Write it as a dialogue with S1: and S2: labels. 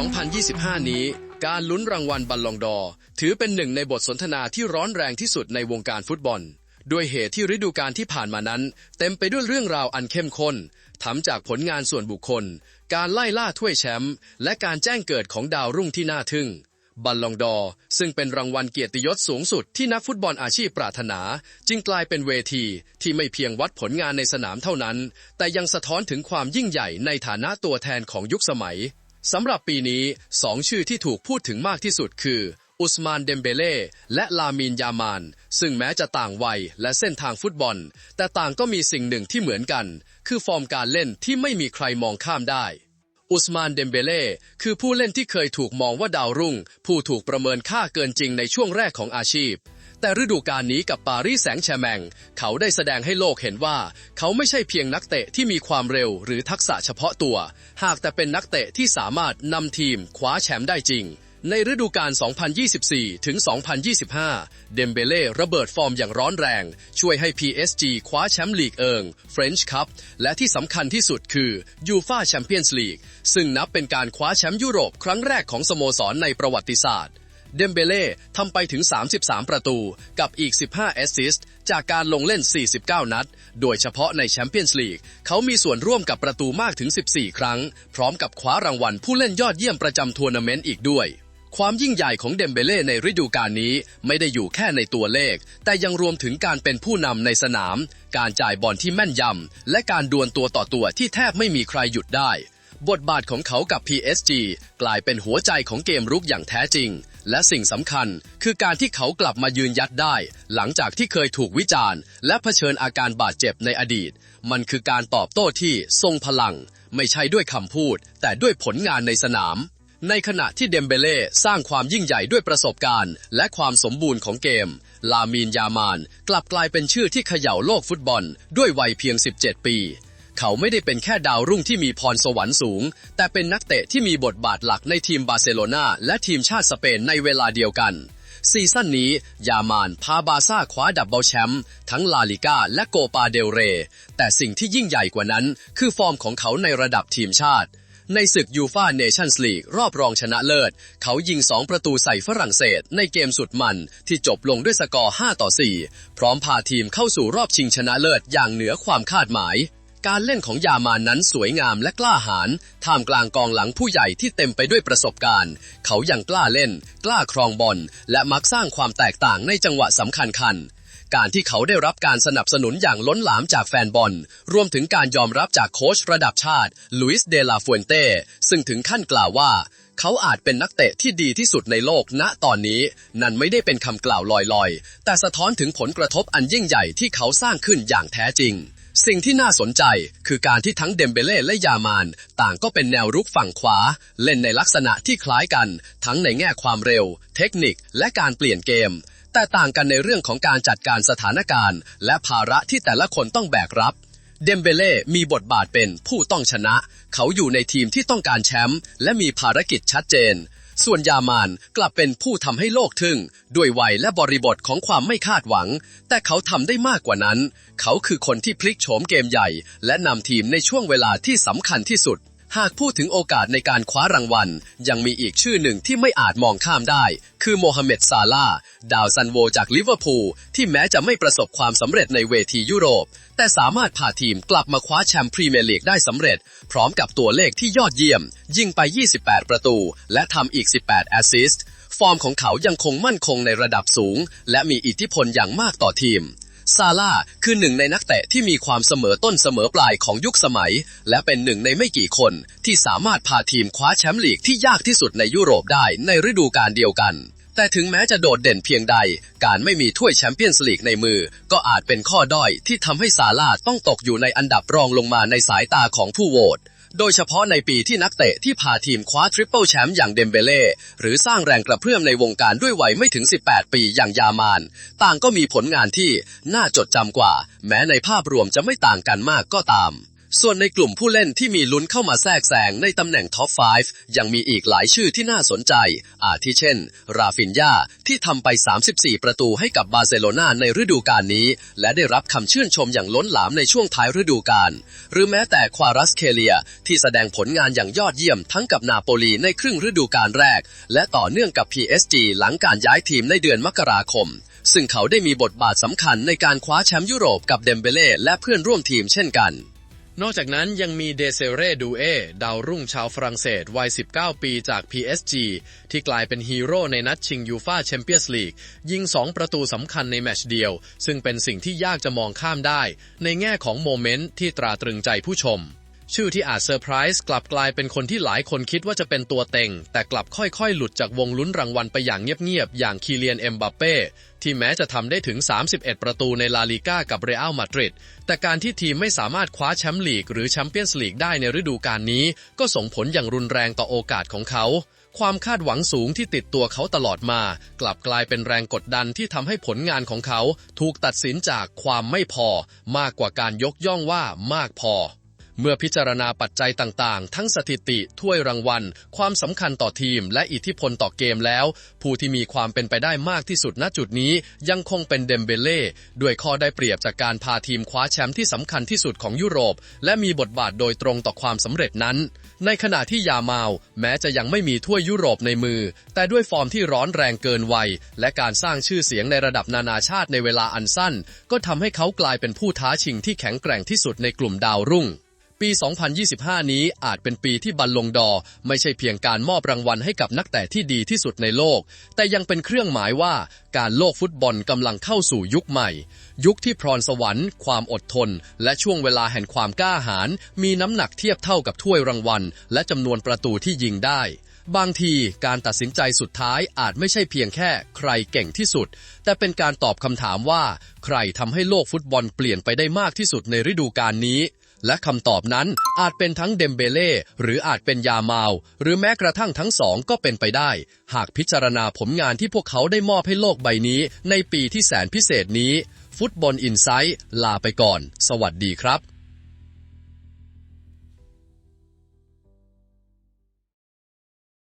S1: 2025 นี้ การลุ้นรางวัลบัลลองดอร์ถือเป็นหนึ่งในบทสนทนาที่ร้อนแรงที่สุดในวงการฟุตบอล ด้วยเหตุที่ฤดูกาลที่ผ่านมานั้น เต็มไปด้วยเรื่องราวอันเข้มข้นทำจากผลงานส่วนบุคคล การไล่ล่าถ้วยแชมป์และการแจ้งเกิดของดาวรุ่งที่น่าทึ่งบัลลองดอร์ซึ่งเป็นรางวัลเกียรติยศสูงสุดที่นักฟุตบอลอาชีพปรารถนา จึงกลายเป็นเวทีที่ไม่เพียงวัดผลงานในสนามเท่านั้น แต่ยังสะท้อนถึงความยิ่งใหญ่ในฐานะตัวแทนของยุคสมัย สำหรับปีนี้สองชื่อที่ถูกพูดถึงมากที่สุดคือ อุสมานเดมเบเล่และลามีนยามาน ซึ่งแม้จะต่างวัยและเส้นทางฟุตบอล แต่ต่างก็มีสิ่งหนึ่งที่เหมือนกัน คือฟอร์มการเล่นที่ไม่มีใครมองข้ามได้อุสมานเดมเบเล่คือผู้เล่นที่เคยถูกมองว่าดาวรุ่ง ผู้ถูกประเมินค่าเกินจริงในช่วงแรกของอาชีพ แต่ฤดูกาลนี้กับปารีสแสงต์แชร์แมง เขาได้แสดงให้โลกเห็นว่า เขาไม่ใช่เพียงนักเตะที่มีความเร็วหรือทักษะเฉพาะตัว หากแต่เป็นนักเตะที่สามารถนำทีมคว้าแชมป์ได้จริง ในฤดูกาล 2024 ถึง 2025 เดมเบเล่ระเบิดฟอร์มอย่างร้อนแรง ช่วยให้ PSG คว้าแชมป์ลีกเอิง French Cup และที่สำคัญที่สุดคือยูฟาแชมเปี้ยนส์ลีกซึ่งนับเป็นการคว้าแชมป์ยุโรปครั้งแรกของสโมสรในประวัติศาสตร์ เดมเบเล่ทำไปถึง 33 ประตู กับอีก 15 แอสซิสต์จากการลงเล่น 49 นัด โดยเฉพาะในแชมเปี้ยนส์ลีกเขามีส่วนร่วมกับประตูมากถึง 14 ครั้ง พร้อมกับคว้ารางวัลผู้เล่นยอดเยี่ยมประจำทัวร์นาเมนต์อีกด้วยความยิ่งใหญ่ของเดมเบเล่ในฤดูกาลนี้ไม่ได้อยู่แค่ในตัวเลข แต่ยังรวมถึงการเป็นผู้นำในสนาม การจ่ายบอลที่แม่นยำ และการดวลตัวต่อตัวที่แทบไม่มีใครหยุดได้ บทบาทของเขากับ PSG กลายเป็นหัวใจของเกมรุกอย่างแท้จริง และสิ่งสำคัญคือการที่เขากลับมายืนยัดได้ หลังจากที่เคยถูกวิจารณ์ และเผชิญอาการบาดเจ็บในอดีต มันคือการตอบโต้ที่ทรงพลัง ไม่ใช่ด้วยคำพูด แต่ด้วยผลงานในสนาม ในขณะที่เดมเบเล่สร้างความยิ่งใหญ่ด้วยประสบการณ์ และความสมบูรณ์ของเกม ลามีนยามาน กลับกลายเป็นชื่อที่เขย่าโลกฟุตบอล ด้วยวัยเพียง 17 ปี เขาไม่ได้เป็นแค่ดาวรุ่งที่มีพรสวรรค์สูง แต่เป็นนักเตะที่มีบทบาทหลักในทีมบาร์เซโลนาและทีมชาติสเปนในเวลาเดียวกัน ซีซั่นนี้ ยามานพาบาซ่าคว้าดับเบิลแชมป์ทั้งลาลิก้าและโกปาเดลเร แต่สิ่งที่ยิ่งใหญ่กว่านั้น คือฟอร์มของเขาในระดับทีมชาติในศึกยูฟาเนชั่นส์ลีกรอบรองชนะเลิศ เขายิง 2 ประตูใส่ฝรั่งเศส ในเกมสุดมันที่จบลงด้วยสกอร์ 5 ต่อ 4 พร้อมพาทีมเข้าสู่รอบชิงชนะเลิศอย่างเหนือความคาดหมาย การเล่นของยามานั้นสวยงามและกล้าหาญท่ามกลางกองหลังผู้ใหญ่ที่เต็มไปด้วยประสบการณ์ เขายังกล้าเล่น กล้าครองบอลและมักสร้างความแตกต่างในจังหวะสำคัญคันการที่เขาได้รับการสนับสนุนอย่างล้นหลามจากแฟนบอล รวมถึงการยอมรับจากโค้ชระดับชาติลุยส์เดลาฟูเอนเต้ซึ่งถึงขั้นกล่าวว่า เขาอาจเป็นนักเตะที่ดีที่สุดในโลกณตอนนี้ นั่นไม่ได้เป็นคำกล่าวลอยๆ แต่สะท้อนถึงผลกระทบอันยิ่งใหญ่ที่เขาสร้างขึ้นอย่างแท้จริง สิ่งที่น่าสนใจคือการที่ทั้งเดมเบเล่และยามาน ต่างก็เป็นแนวรุกฝั่งขวา เล่นในลักษณะที่คล้ายกัน ทั้งในแง่ความเร็ว เทคนิค และการเปลี่ยนเกม แต่ต่างกันในเรื่องของการจัดการสถานการณ์ และภาระที่แต่ละคนต้องแบกรับเดมเบเล่มีบทบาทเป็นผู้ต้องชนะ เขาอยู่ในทีมที่ต้องการแชมป์และมีภารกิจชัดเจน ส่วนยามานกลับเป็นผู้ทำให้โลกทึ่ง ด้วยวัยและบริบทของความไม่คาดหวัง แต่เขาทำได้มากกว่านั้น เขาคือคนที่พลิกโฉมเกมใหญ่ และนำทีมในช่วงเวลาที่สำคัญที่สุด หากพูดถึงโอกาสในการคว้ารางวัล ยังมีอีกชื่อหนึ่งที่ไม่อาจมองข้ามได้ คือโมฮัมเหม็ดซาลาดาวซันโวจากลิเวอร์พูลที่แม้จะไม่ประสบความสำเร็จในเวทียุโรป แต่สามารถพาทีมกลับมาคว้าแชมป์พรีเมียร์ลีกได้สำเร็จ พร้อมกับตัวเลขที่ยอดเยี่ยม ยิงไป 28 ประตู และทำอีก 18 แอสซิสต์ฟอร์มของเขายังคงมั่นคงในระดับสูง และมีอิทธิพลอย่างมากต่อทีม ซาร่าคือหนึ่งในนักเตะที่มีความเสมอต้นเสมอปลายของยุคสมัย และเป็นหนึ่งในไม่กี่คนที่สามารถพาทีมคว้าแชมป์ลีกที่ยากที่สุดในยุโรปได้ในฤดูกาลเดียวกัน แต่ถึงแม้จะโดดเด่นเพียงใด การไม่มีถ้วยแชมเปี้ยนส์ลีกในมือ ก็อาจเป็นข้อด้อยที่ทำให้ซาร่าต้องตกอยู่ในอันดับรองลงมาในสายตาของผู้โหวต โดยเฉพาะในปีที่นักเตะที่พาทีมคว้าทริปเปิลแชมป์อย่างเดมเบเล่หรือสร้างแรงกระเพื่อมในวงการด้วยวัยไม่ถึง 18 ปีอย่างยามาน ต่างก็มีผลงานที่น่าจดจำกว่า แม้ในภาพรวมจะไม่ต่างกันมากก็ตาม ส่วนในกลุ่มผู้เล่นที่มีลุ้นเข้ามาแทรกแซงในตำแหน่งท็อป 5 ยังมีอีกหลายชื่อที่น่าสนใจ อาทิเช่น ราฟินยาที่ทำไป 34 ประตูให้กับบาร์เซโลนาในฤดูกาลนี้ และได้รับคำชื่นชมอย่างล้นหลามในช่วงท้ายฤดูกาล หรือแม้แต่ควารัสเคเลีย ที่แสดงผลงานอย่างยอดเยี่ยมทั้งกับนาโปลีในครึ่งฤดูกาลแรก และต่อเนื่องกับ PSG หลังการย้ายทีมในเดือนมกราคมซึ่งเขาได้มีบทบาทสำคัญในการคว้าแชมป์ยุโรปกับเดมเบเล่และเพื่อนร่วมทีมเช่นกัน นอกจากนั้นยังมีเดเซเร่ดูเอดาวรุ่งชาวฝรั่งเศสวัย 19 ปีจาก PSG ที่กลายเป็นฮีโร่ในนัดชิงยูฟาแชมเปี้ยนส์ลีกยิง 2 ประตูสำคัญในแมตช์เดียว ซึ่งเป็นสิ่งที่ยากจะมองข้ามได้ ในแง่ของโมเมนต์ที่ตราตรึงใจผู้ชม ชื่อที่อาจเซอร์ไพรส์กลับกลายเป็นคนที่หลายคนคิดว่าจะเป็นตัวเต็ง แต่กลับค่อยๆ หลุดจากวงลุ้นรางวัลไปอย่างเงียบๆ อย่างคีเลียนเอ็มบัปเป้ที่แม้จะทำได้ถึง 31 ประตูในลาลิก้ากับเรอัลมาดริดแต่การที่ทีมไม่สามารถคว้าแชมป์ลีกหรือแชมเปี้ยนส์ลีกได้ในฤดูกาลนี้ ก็ส่งผลอย่างรุนแรงต่อโอกาสของเขา ความคาดหวังสูงที่ติดตัวเขาตลอดมา กลับกลายเป็นแรงกดดันที่ทำให้ผลงานของเขา ถูกตัดสินจากความไม่พอ มากกว่าการยกย่องว่ามากพอ เมื่อพิจารณาปัจจัยต่างๆ ทั้งสถิติ ถ้วยรางวัล ความสำคัญต่อทีม และอิทธิพลต่อเกมแล้ว ผู้ที่มีความเป็นไปได้มากที่สุดณจุดนี้ ยังคงเป็นเดมเบเล่ด้วยข้อได้เปรียบจากการพาทีมคว้าแชมป์ที่สำคัญที่สุดของยุโรป และมีบทบาทโดยตรงต่อความสำเร็จนั้น ในขณะที่ยามาลแม้จะยังไม่มีถ้วยยุโรปในมือ แต่ด้วยฟอร์มที่ร้อนแรงเกินวัย และการสร้างชื่อเสียงในระดับนานาชาติในเวลาอันสั้น ก็ทำให้เขากลายเป็นผู้ท้าชิงที่แข็งแกร่งที่สุดในกลุ่มดาวรุ่ง ปี 2025 นี้อาจเป็นปีที่บัลลงดอ ไม่ใช่เพียงการมอบรางวัลให้กับนักเตะที่ดีที่สุดในโลก แต่ยังเป็นเครื่องหมายว่าการโลกฟุตบอลกำลังเข้าสู่ยุคใหม่ ยุคที่พรสวรรค์ ความอดทน และช่วงเวลาแห่งความกล้าหาญมีน้ำหนักเทียบเท่ากับถ้วยรางวัล และจำนวนประตูที่ยิงได้บางทีการตัดสินใจสุดท้ายอาจไม่ใช่เพียงแค่ใครเก่งที่สุด แต่เป็นการตอบคำถามว่า ใครทำให้โลกฟุตบอลเปลี่ยนไปได้มากที่สุดในฤดูกาลนี้ และคำตอบนั้นอาจเป็นทั้งเดมเบเล่หรืออาจเป็นยามาลหรือแม้กระทั่งทั้งสองก็เป็นไปได้ หากพิจารณาผลงานที่พวกเขาได้มอบให้โลกใบนี้ ในปีที่แสนพิเศษนี้ ฟุตบอลอินไซต์ลาไปก่อน สวัสดีครับ